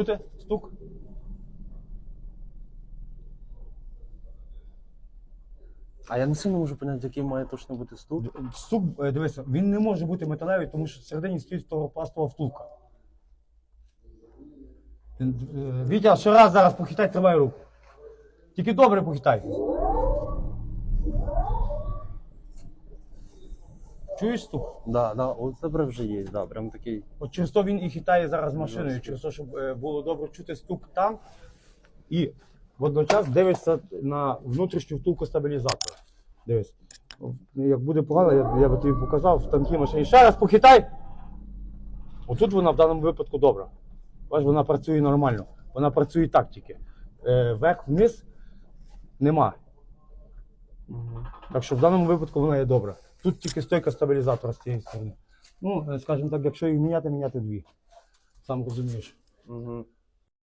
Чути? Стук? А я не сильно можу поняти, який має точно бути стук. Стук, е, дивися, він не може бути металевий, тому що всередині стоїть пластова втулка. Е, Вітя, ще раз зараз похитай, тримай руку. Тільки добре похитай. Чуєш стук? Да, да, от добре вже є, да, прям такий. От через то він і хитає зараз машиною, через те, щоб е, було добре чути стук там і водночас дивишся на внутрішню втулку стабілізатора. Дивись. Як буде погано, я, я би тобі показав в танкій машині. Ще раз похитай. Отут вона в даному випадку добра. Бачиш, вона працює нормально. Вона працює так тільки. Е, вверх-вниз нема. Так що в даному випадку вона є добра. Тут тільки стойка стабілізатора з цієї сторони. Ну, е, скажімо так, якщо їх міняти, міняти дві. Сам розумієш. Угу.